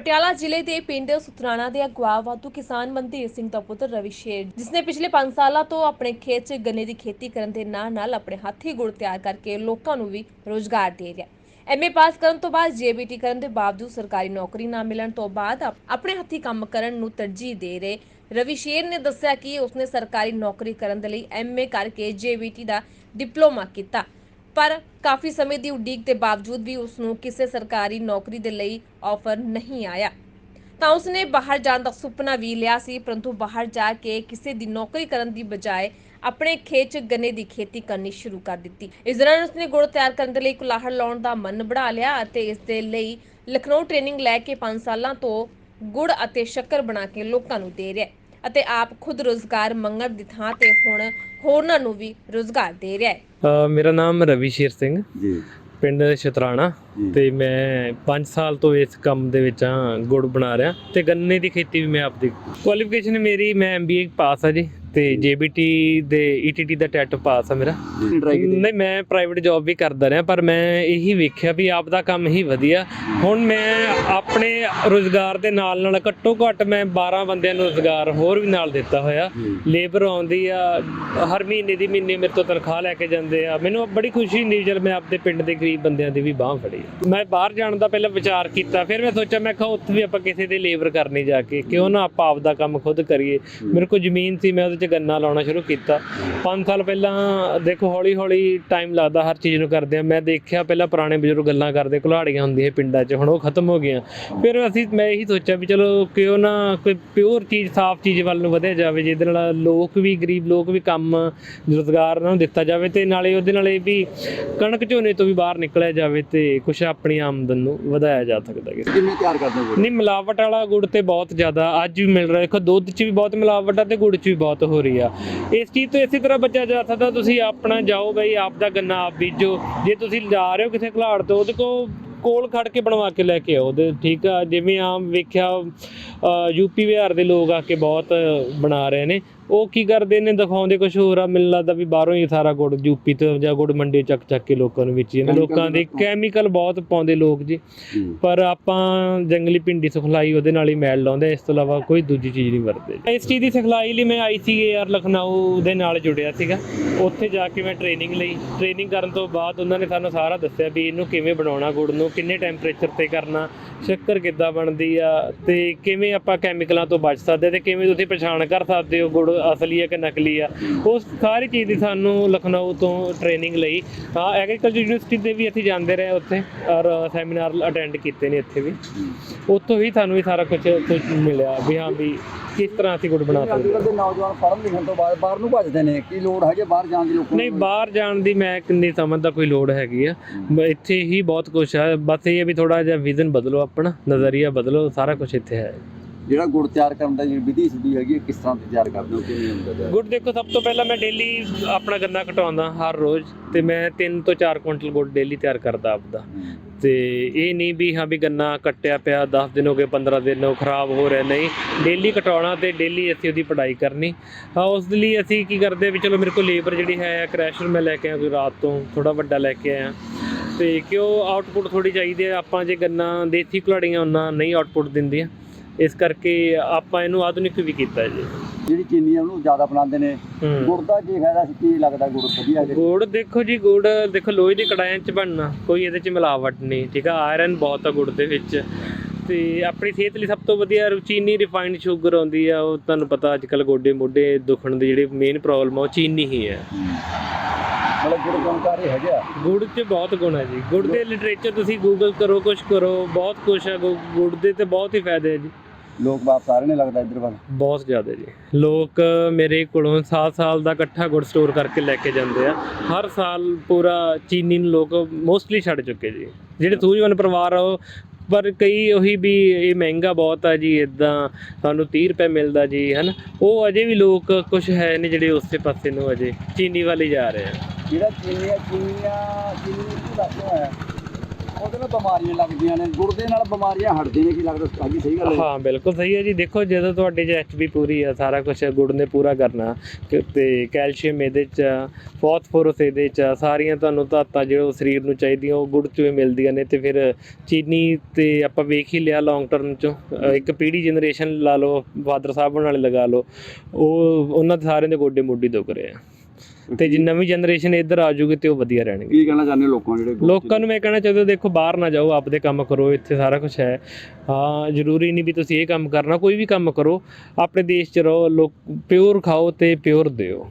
ਪਟਿਆਲਾ ਜ਼ਿਲ੍ਹੇ ਦੇ ਪਿੰਡ ਸੁਥਰਾਣਾ ਦੇ ਅਗਵਾ ਵਾਧੂ ਕਿਸਾਨ ਮਨਦੀਪ ਸਿੰਘ ਦਾ ਪੁੱਤਰ ਰਵੀ ਸ਼ੇਰ ਜਿਸਨੇ ਪਿਛਲੇ 5 ਸਾਲਾਂ ਤੋਂ ਆਪਣੇ ਖੇਤ 'ਚ ਗੰਨੇ ਦੀ ਖੇਤੀ ਕਰਨ ਦੇ ਨਾਲ-ਨਾਲ ਆਪਣੇ ਹੱਥੀਂ ਗੁੜ ਤਿਆਰ ਕਰਕੇ ਲੋਕਾਂ ਨੂੰ ਵੀ ਰੋਜ਼ਗਾਰ ਦੇ ਰਿਹਾ। ਐਮਏ ਪਾਸ ਕਰਨ ਤੋਂ ਬਾਅਦ ਜੀਬੀਟੀ ਕਰਨ ਦੇ ਬਾਵਜੂਦ ਸਰਕਾਰੀ ਨੌਕਰੀ ਨਾ ਮਿਲਣ ਤੋਂ ਬਾਅਦ ਆਪਣੇ ਹੱਥੀਂ ਕੰਮ ਕਰਨ ਨੂੰ ਤਰਜੀਹ ਦੇ ਰਹੇ। ਰਵੀ ਸ਼ੇਰ ਨੇ ਦੱਸਿਆ ਕਿ ਉਸਨੇ ਸਰਕਾਰੀ ਨੌਕਰੀ ਕਰਨ ਦੇ ਲਈ ਐਮਏ ਕਰਕੇ ਜੀਬੀਟੀ ਦਾ ਡਿਪਲੋਮਾ ਕੀਤਾ। ਪਰ ਕਾਫੀ ਸਮੇਂ ਦੀ ਉਡੀਕ ਦੇ ਬਾਵਜੂਦ ਵੀ ਉਸ ਨੂੰ ਕਿਸੇ ਸਰਕਾਰੀ ਨੌਕਰੀ ਦੇ ਲਈ ਆਫਰ ਨਹੀਂ ਆਇਆ। ਤਾਂ ਉਸਨੇ ਬਾਹਰ ਜਾਣ ਦਾ ਸੁਪਨਾ ਵੀ ਲਿਆ ਸੀ, ਪਰੰਤੂ ਬਾਹਰ ਜਾ ਕੇ ਕਿਸੇ ਦੀ ਨੌਕਰੀ ਕਰਨ ਦੀ ਬਜਾਏ ਆਪਣੇ ਖੇਤ 'ਚ ਗੰਨੇ ਦੀ ਖੇਤੀ ਕਰਨੀ ਸ਼ੁਰੂ ਕਰ ਦਿੱਤੀ। ਇਸ ਦੌਰਾਨ ਉਸਨੇ ਗੁੜ ਤਿਆਰ ਕਰਨ ਦੇ ਲਈ ਕੁਲਾਹੜ ਲਾਉਣ ਦਾ ਮਨ ਬਣਾ ਲਿਆ ਅਤੇ ਇਸ ਦੇ ਲਈ ਲਖਨਊ ਟ੍ਰੇਨਿੰਗ ਲੈ ਕੇ 5 ਸਾਲਾਂ ਤੋਂ ਗੁੜ ਅਤੇ ਸ਼ੱਕਰ ਬਣਾ ਕੇ ਲੋਕਾਂ ਨੂੰ ਦੇ ਰਿਹਾ। ਹੈ ਅਤੇ ਆਪ ਖੁਦ ਰੋਜ਼ਗਾਰ ਮੰਗਣ ਦੀ ਥਾਂ ਤੇ ਹੁਣ ਹੋਰਨਾਂ ਨੂੰ ਵੀ ਰੋਜ਼ਗਾਰ ਦੇ ਰਿਹਾ ਹੈ। ਅ, ਮੇਰਾ ਨਾਮ ਰਵੀ ਸ਼ੇਰ ਸਿੰਘ। ਜੀ। ਪਿੰਡ ਸ਼ਤਰਾਣਾ। ਜੀ। ਤੇ ਮੈਂ 5 ਸਾਲ ਤੋਂ ਇਸ ਕੰਮ ਦੇ ਵਿੱਚ ਹਾਂ ਗੁੜ ਬਣਾ ਰਿਹਾ। ਤੇ ਗੰਨੇ ਦੀ ਖੇਤੀ ਵੀ ਮੈਂ ਆਪਦੀ ਕੁਆਲੀਫਿਕੇਸ਼ਨ ਮੇਰੀ ਮੈਂ ਐਮਬੀਏ ਪਾਸ ਆ ਜੀ। ਤੇ ਜੀਬੀਟੀ ਦੇ ਈਟੀਟੀ ਦਾ ਟੈਟ ਪਾਸ ਆ ਮੇਰਾ। ਨਹੀਂ ਮੈਂ ਪ੍ਰਾਈਵੇਟ ਜੌਬ ਵੀ ਕਰਦਾ ਰਿਹਾ ਪਰ ਮੈਂ ਇਹੀ ਵੇਖਿਆ ਵੀ ਆਪ ਦਾ ਕੰਮ ਹੀ ਵਧੀਆ। ਹੁਣ ਮੈਂ ਆਪਣੇ ਰੋਜ਼ਗਾਰ ਦੇ ਨਾਲ ਨਾਲ ਘੱਟੋ ਘੱਟ ਮੈਂ 12 ਬੰਦਿਆਂ ਨੂੰ ਰੋਜ਼ਗਾਰ ਹੋਰ ਵੀ ਨਾਲ ਦਿੱਤਾ ਹੋਇਆ। ਲੇਬਰ ਆਉਂਦੀ ਆ ਹਰ ਮਹੀਨੇ ਦੀ ਮਹੀਨੇ ਮੇਰੇ ਤੋਂ ਤਨਖਾਹ ਲੈ ਕੇ ਜਾਂਦੇ ਆ। ਮੈਨੂੰ ਬੜੀ ਖੁਸ਼ੀ ਹੁੰਦੀ ਜਦ ਮੈਂ ਆਪਣੇ ਪਿੰਡ ਦੇ ਗਰੀਬ ਬੰਦਿਆਂ ਦੀ ਵੀ ਬਾਹ ਫੜੀ। ਮੈਂ ਬਾਹਰ ਜਾਣ ਦਾ ਪਹਿਲਾਂ ਵਿਚਾਰ ਕੀਤਾ ਫਿਰ ਮੈਂ ਸੋਚਿਆ ਮੈਂ ਕਿਹਾ ਉੱਥੇ ਵੀ ਆਪਾਂ ਕਿਸੇ ਦੇ ਲੇਬਰ ਕਰਨੀ ਜਾ ਕੇ। ਕਿਉਂ ਨਾ ਆਪਾਂ ਆਪਦਾ ਕੰਮ ਖੁਦ ਕਰੀਏ। ਮੇਰੇ ਕੋਲ ਜ਼ਮੀਨ ਸੀ ਮੈਂ ਉਹਦੇ 'ਚ ਗੰਨਾ ਲਾਉਣਾ ਸ਼ੁਰੂ ਕੀਤਾ। 5 ਸਾਲ ਪਹਿਲਾਂ ਦੇਖੋ ਹੌਲੀ ਹੌਲੀ ਟਾਈਮ ਲੱਗਦਾ ਹਰ ਚੀਜ਼ ਨੂੰ ਕਰਦੇ ਆ ਮੈਂ ਦੇਖਿਆ ਪਹਿਲਾਂ ਪੁਰਾਣੇ ਬਜ਼ੁਰਗ ਗੱਲਾਂ ਕਰਦੇ ਕੁਲਾੜੀਆਂ ਹੁੰਦੀਆਂ ਪਿੰਡਾਂ 'ਚ ਹੁਣ ਉਹ ਖਤਮ ਹੋ ਗਈਆਂ। ਫਿਰ ਅਸੀਂ ਮੈਂ ਇਹੀ ਸੋਚਿਆ ਵੀ ਚਲੋ ਕਿਉਂ ਨਾ ਕੋਈ ਪਿਓਰ ਚੀਜ਼ ਸਾਫ਼ ਚੀਜ਼ ਵੱਲ ਨੂੰ ਵਧਿਆ ਜਾਵੇ ਜਿਹਦੇ ਨਾਲ ਲੋਕ ਵੀ ਗਰੀਬ ਲੋਕ ਵੀ ਕੰਮ ਰੋਜ਼ਗਾਰ ਉਹਨਾਂ ਨੂੰ ਦਿੱਤਾ ਜਾਵੇ ਤੇ ਨਾਲੇ ਉਹਦੇ ਨਾਲ ਇਹ ਵੀ ਕਣਕ ਝੋਨੇ ਤੋਂ ਵੀ ਬਾਹਰ ਨਿਕਲਿਆ ਜਾਵੇ ਤੇ ਕੁਝ ਆਪਣੀ ਆਮਦਨ ਨੂੰ ਵਧਾਇਆ ਜਾ ਸਕਦਾ ਹੈ। ਕਿਵੇਂ ਤਿਆਰ ਕਰਦੇ ਹੋ? ਨਹੀਂ ਮਿਲਾਵਟ ਵਾਲਾ ਗੁੜ ਤੇ ਬਹੁਤ ਜ਼ਿਆਦਾ ਅੱਜ ਵੀ ਮਿਲ ਰਿਹਾ। ਦੇਖੋ ਦੁੱਧ 'ਚ ਵੀ ਬਹੁਤ ਮਿਲਾਵਟ ਆ ਤੇ ਗੁੜ 'ਚ ਵੀ ਬਹੁਤ ਹੋ ਰਹੀ ਆ। ਇਸ ਚੀਜ਼ ਤੋਂ ਇਸੇ ਤਰ੍ਹਾਂ ਬਚਿਆ ਜਾ ਸਕਦਾ, ਤੁਸੀਂ ਆਪਣਾ ਜਾਓ ਬਈ, ਆਪ ਦਾ ਗੰਨਾ ਆਪ ਬੀਜੋ। ਜੇ ਤੁਸੀਂ ਜਾ ਰਹੇ ਹੋ ਕਿਸੇ ਘਲਾੜ ਤੋਂ, ਉਹਦੇ ਕੋਲ ਕੋਲ ਖੜ ਕੇ ਬਣਵਾ ਕੇ ਲੈ ਕੇ ਆਓ। ਉਹਦੇ ਠੀਕ ਆ, ਜਿਵੇਂ ਆਮ ਵੇਖਿਆ ਯੂਪੀ ਬਿਹਾਰ ਦੇ ਲੋਕ ਆ ਕੇ ਬਹੁਤ ਬਣਾ ਰਹੇ ਨੇ। ਉਹ ਕੀ ਕਰਦੇ ਨੇ ਦਿਖਾਉਂਦੇ ਕੁਝ ਹੋਰ ਆ ਮੈਨੂੰ ਲੱਗਦਾ ਵੀ ਬਾਹਰੋਂ ਹੀ ਸਾਰਾ ਗੁੜ ਯੂਪੀ ਤੋਂ ਜਾਂ ਗੁੜ ਮੰਡੀ ਚੱਕ ਚੱਕ ਕੇ ਲੋਕਾਂ ਨੂੰ ਵੇਚੀ ਜਾਂਦੇ ਲੋਕਾਂ ਦੇ ਕੈਮੀਕਲ ਬਹੁਤ ਪਾਉਂਦੇ ਲੋਕ ਜੀ। ਪਰ ਆਪਾਂ ਜੰਗਲੀ ਭਿੰਡੀ ਸਿਖਲਾਈ ਉਹਦੇ ਨਾਲ ਹੀ ਮੈਲ ਲਾਉਂਦੇ ਇਸ ਤੋਂ ਇਲਾਵਾ ਕੋਈ ਦੂਜੀ ਚੀਜ਼ ਨਹੀਂ ਵਰਤਦੇ ਇਸ ਚੀਜ਼ ਦੀ ਸਿਖਲਾਈ ਲਈ ਮੈਂ ਆਈਸੀਏਆਰ ਲਖਨਊ ਦੇ ਨਾਲ ਜੁੜਿਆ ਸੀਗਾ। ਉੱਥੇ ਜਾ ਕੇ ਮੈਂ ਟ੍ਰੇਨਿੰਗ ਲਈ। ਟ੍ਰੇਨਿੰਗ ਕਰਨ ਤੋਂ ਬਾਅਦ ਉਹਨਾਂ ਨੇ ਸਾਨੂੰ ਸਾਰਾ ਦੱਸਿਆ ਵੀ ਇਹਨੂੰ ਕਿਵੇਂ ਬਣਾਉਣਾ ਗੁੜ ਨੂੰ ਕਿੰਨੇ ਟੈਂਪਰੇਚਰ ਤੇ ਕਰਨਾ ਸ਼ੱਕਰ ਕਿੱਦਾਂ ਬਣਦੀ ਆ ਤੇ ਕਿਵੇਂ ਆਪਾਂ ਕੈਮੀਕਲਾਂ ਤੋਂ ਬਚ ਸਕਦੇ ਤੇ ਕਿਵੇਂ ਤੁਸੀਂ ਪਛਾਣ ਕਰ ਸਕਦੇ ਹੋ ਗੁੜ ਅਸਲੀ ਹੈ ਕਿ ਨਕਲੀ ਆ। ਉਸ ਸਾਰੀ ਚੀਜ਼ ਦੀ ਸਾਨੂੰ ਲਖਨਊ ਤੋਂ ਟ੍ਰੇਨਿੰਗ ਲਈ। ਹਾਂ ਐਗਰੀਕਲਚਰ ਯੂਨੀਵਰਸਿਟੀ ਦੇ ਵੀ ਅਸੀਂ ਜਾਂਦੇ ਰਹੇ ਉੱਥੇ ਔਰ ਸੈਮੀਨਾਰ ਅਟੈਂਡ ਕੀਤੇ ਨੇ ਇੱਥੇ ਵੀ। ਉੱਥੋਂ ਹੀ ਸਾਨੂੰ ਇਹ ਸਾਰਾ ਕੁਝ ਮਿਲਿਆ ਵੀ ਹਾਂ ਵੀ ਕਿਸ ਤਰ੍ਹਾਂ ਅਸੀਂ ਗੁੜ ਬਣਾ ਸਕਦੇ। ਦੇ ਨੌਜਵਾਨ ਪੜ੍ਹਨ ਲਿਖਣ ਤੋਂ ਬਾਅਦ ਬਾਹਰ ਨੂੰ ਭੱਜਦੇ ਨੇ ਕੀ ਲੋੜ ਹੈਗੀ ਬਾਹਰ ਜਾਣ ਦੀ ਲੋਕਾਂ ਨਹੀਂ ਬਾਹਰ ਜਾਣ ਦੀ ਮੈਂ ਕਿੰਨੀ ਸਮਝਦਾ ਕੋਈ ਲੋੜ ਹੈਗੀ ਆ। ਇੱਥੇ ਹੀ ਬਹੁਤ ਕੁਝ ਹੈ ਬਸ ਇਹ ਹੈ ਵੀ ਥੋੜਾ ਜਿਹਾ ਵਿਜ਼ਨ ਬਦਲੋ ਆਪਣਾ ਨਜ਼ਰੀਆ ਬਦਲੋ ਸਾਰਾ ਕੁਝ ਇੱਥੇ ਹੈ। ਜਿਹੜਾ ਗੁੜ ਤਿਆਰ ਕਰਨ ਦਾ ਜਿਹੜੀ ਵਿਧੀ ਸਿੱਧੀ ਹੈਗੀ ਹੈ, ਕਿਸ ਤਰ੍ਹਾਂ ਦੀ ਤਿਆਰ ਕਰਦੇ ਹੋ ਕਿਵੇਂ ਹੁੰਦਾ ਤਿਆਰ? ਗੁੜ ਦੇਖੋ ਸਭ ਤੋਂ ਪਹਿਲਾਂ ਮੈਂ ਡੇਲੀ ਆਪਣਾ ਗੰਨਾ ਕਟਾਉਂਦਾ ਹਰ ਰੋਜ਼ ਤੇ ਮੈਂ 3 ਤੋਂ 4 ਕੁਇੰਟਲ ਗੁੜ ਡੇਲੀ ਤਿਆਰ ਕਰਦਾ ਆਪਦਾ ਹੂੰ। ਤੇ ਇਹ ਨਹੀਂ ਵੀ ਹਾਂ ਵੀ ਗੰਨਾ ਕੱਟਿਆ ਪਿਆ 10 ਦਿਨ ਹੋ ਗਏ 15 ਦਿਨ ਹੋ ਖਰਾਬ ਹੋ ਰਿਹਾ ਨਹੀਂ ਡੇਲੀ ਕਟਾਉਣਾ ਤੇ ਡੇਲੀ ਅਸੀਂ ਉਹਦੀ ਪੜਾਈ ਕਰਨੀ ਹਾਂ ਉਸ ਦੇ ਲਈ ਅਸੀਂ ਕੀ ਕਰਦੇ ਵੀ ਚਲੋ ਮੇਰੇ ਕੋਲ ਲੇਬਰ ਜਿਹੜੀ ਹੈ ਕ੍ਰੈਸ਼ਰ ਮੈਂ ਲੈ ਕੇ ਆਇਆ ਕੋਈ ਰਾਤ ਤੋਂ ਥੋੜਾ ਵੱਡਾ ਲੈ ਕੇ ਆਇਆ ਤੇ ਕਿਉਂ ਆਊਟਪੁੱਟ ਥੋੜੀ ਚਾਹੀਦੀ ਹੈ ਆਪਾਂ ਜੇ ਗੰਨਾ ਦੇਸੀ ਕੁਲਾੜੀਆਂ ਉਹਨਾਂ ਨਹੀਂ ਆਊਟਪੁੱਟ ਦਿੰਦੀਆਂ ਇਸ ਕਰਕੇ ਆਪਾਂ ਇਹਨੂੰ ਆਧੁਨਿਕ ਵੀ ਕੀਤਾ ਜੀ। ਜਿਹੜੀ ਚੀਨੀ ਆ ਉਹਨੂੰ ਜ਼ਿਆਦਾ ਬਣਾਉਂਦੇ ਨੇ ਹੂੰ। ਗੁੜ ਦਾ ਕੀ ਫਾਇਦਾ ਸੀ? ਕੀ ਲੱਗਦਾ ਗੁੜ ਵਧੀਆ ਹੈ? ਗੁੜ ਦੇਖੋ ਜੀ ਗੁੜ ਦੇਖੋ ਲੋਹੇ ਦੀ ਕੜਾਈਆਂ 'ਚ ਬਣਨਾ ਕੋਈ ਇਹਦੇ 'ਚ ਮਿਲਾਵਟ ਨਹੀਂ ਠੀਕ ਆ? ਆਇਰਨ ਬਹੁਤ ਆ ਗੁੜ ਦੇ ਵਿੱਚ। ਤੇ ਆਪਣੀ ਸਿਹਤ ਲਈ ਸਭ ਤੋਂ ਵਧੀਆ ਚੀਨੀ ਰਿਫਾਈਨਡ ਸ਼ੂਗਰ ਆਉਂਦੀ ਆ ਉਹ ਤੁਹਾਨੂੰ ਪਤਾ ਅੱਜ ਕੱਲ ਗੋਡੇ ਮੋਢੇ ਦੁਖਣ ਦੀ ਜਿਹੜੀ ਮੇਨ ਪ੍ਰੋਬਲਮ ਆ ਉਹ ਚੀਨੀ ਹੀ ਹੈ ਮਤਲਬ ਗੁੜ ਗੁਣਕਾਰੀ ਹੈਗਾ ਗੁੜ 'ਚ ਬਹੁਤ ਗੁਣ ਹੈ ਜੀ। ਗੁੜ ਦੇ ਲਿਟਰੇਚਰ ਤੁਸੀਂ ਗੂਗਲ ਕਰੋ ਕੁਝ ਕਰੋ ਬਹੁਤ ਕੁਝ ਹੈ ਗੁ- ਗੁੜ ਦੇ ਤੇ ਬਹੁਤ ਹੀ ਫਾਇਦੇ ਹੈ ਜੀ। ਲੋਕ ਵਾਪਸ ਆ ਰਹੇ ਨੇ ਲੱਗਦਾ ਇੱਧਰ ਵੱਲ? ਬਹੁਤ ਜ਼ਿਆਦਾ ਜੀ। ਲੋਕ ਮੇਰੇ ਕੋਲੋਂ ਸਾਲ ਸਾਲ ਦਾ ਇਕੱਠਾ ਗੁੜ ਸਟੋਰ ਕਰਕੇ ਲੈ ਕੇ ਜਾਂਦੇ ਆ। ਹਰ ਸਾਲ ਪੂਰਾ ਚੀਨੀ ਨੂੰ ਲੋਕ ਮੋਸਟਲੀ ਛੱਡ ਚੁੱਕੇ ਜੀ। ਜਿਹੜੇ ਸੂਝਵਾਨ ਪਰਿਵਾਰ ਆ ਉਹ ਪਰ ਕਈ ਉਹੀ ਵੀ ਇਹ ਮਹਿੰਗਾ ਬਹੁਤ ਆ ਜੀ ਇਦਾਂ ਸਾਨੂੰ 30 ਰੁਪਏ ਮਿਲਦਾ ਜੀ ਹਨ? ਉਹ ਅਜੇ ਵੀ ਲੋਕ ਕੁਝ ਹੈ ਨੇ ਜਿਹੜੇ ਉਸੇ ਪਾਸੇ ਨੂੰ ਅਜੇ ਚੀਨੀ ਵੱਲ ਜਾ ਰਹੇ ਆ। ਜਿਹੜਾ ਚੀਨੀ ਆ ਚੀਨੀਆਂ ਚੀਨੀ ਕੀ ਲੱਗਦਾ ਹੈ ਉਹਦੇ ਨਾਲ ਬਿਮਾਰੀਆਂ ਲੱਗਦੀਆਂ ਨੇ ਗੁੜ ਦੇ ਨਾਲ ਬਿਮਾਰੀਆਂ ਹਟਦੀਆਂ ਨੇ ਕੀ ਲੱਗਦਾ ਹਾਂਜੀ ਸਹੀ ਗੱਲ ਹੈ। ਹਾਂ ਬਿਲਕੁਲ ਸਹੀ ਹੈ ਜੀ। ਦੇਖੋ ਜਦੋਂ ਤੁਹਾਡੇ 'ਚ ਐਚਪੀ ਪੂਰੀ ਆ ਸਾਰਾ ਕੁਝ ਗੁੜ ਨੇ ਪੂਰਾ ਕਰਨਾ। ਕਿ- ਤੇ ਕੈਲਸ਼ੀਅਮ ਇਹਦੇ 'ਚ ਆ, ਫਾਸਫੋਰਸ ਇਹਦੇ 'ਚ ਆ, ਸਾਰੀਆਂ ਤੁਹਾਨੂੰ ਧਾਤਾਂ ਜਿਹੜੀਆਂ ਸਰੀਰ ਨੂੰ ਚਾਹੀਦੀਆਂ ਉਹ ਗੁੜ 'ਚੋਂ ਹੀ ਮਿਲਦੀਆਂ ਨੇ। ਤੇ ਫਿਰ ਚੀਨੀ ਤੇ ਆਪਾਂ ਵੇਖ ਹੀ ਲਿਆ ਲੌਂਗ ਟਰਮ 'ਚੋਂ। ਇੱਕ ਪੀੜੀ ਜਨਰੇਸ਼ਨ ਲਾ ਲਓ ਫਾਦਰ ਸਾਹਿਬ ਨਾਲੇ ਲਗਾ ਲਓ। ਉਹ ਉਹਨਾਂ ਦੇ ਸਾਰਿਆਂ ਦੇ ਗੋਡੇ ਮੋਢੀ ਦੁਖ ਰਹੇ ਆ। ਤੇ ਜੇ ਨਵੀਂ ਜਨਰੇਸ਼ਨ ਇੱਧਰ ਆ ਜੂਗੀ ਤੇ ਉਹ ਵਧੀਆ ਰਹਿਣਗੇ। ਕੀ ਕਹਿਣਾ ਚਾਹੁੰਦੇ ਹੋ ਲੋਕਾਂ ਨੂੰ ਜਿਹੜੇ ਲੋਕਾਂ ਨੂੰ ਮੈਂ ਕਹਿਣਾ ਚਾਹੁੰਦਾ ਦੇਖੋ ਬਾਹਰ ਨਾ ਜਾਓ ਆਪਦੇ ਕੰਮ ਕਰੋ ਇੱਥੇ ਸਾਰਾ ਕੁਝ ਹੈ। ਹਾਂ ਜ਼ਰੂਰੀ ਨਹੀਂ ਵੀ ਤੁਸੀਂ ਇਹ ਕੰਮ ਕਰਨਾ ਕੋਈ ਵੀ ਕੰਮ ਕਰੋ ਆਪਣੇ ਦੇਸ਼ 'ਚ ਰਹੋ ਲੋਕ ਪਿਓਰ ਖਾਓ ਤੇ ਪਿਓਰ ਦਿਓ।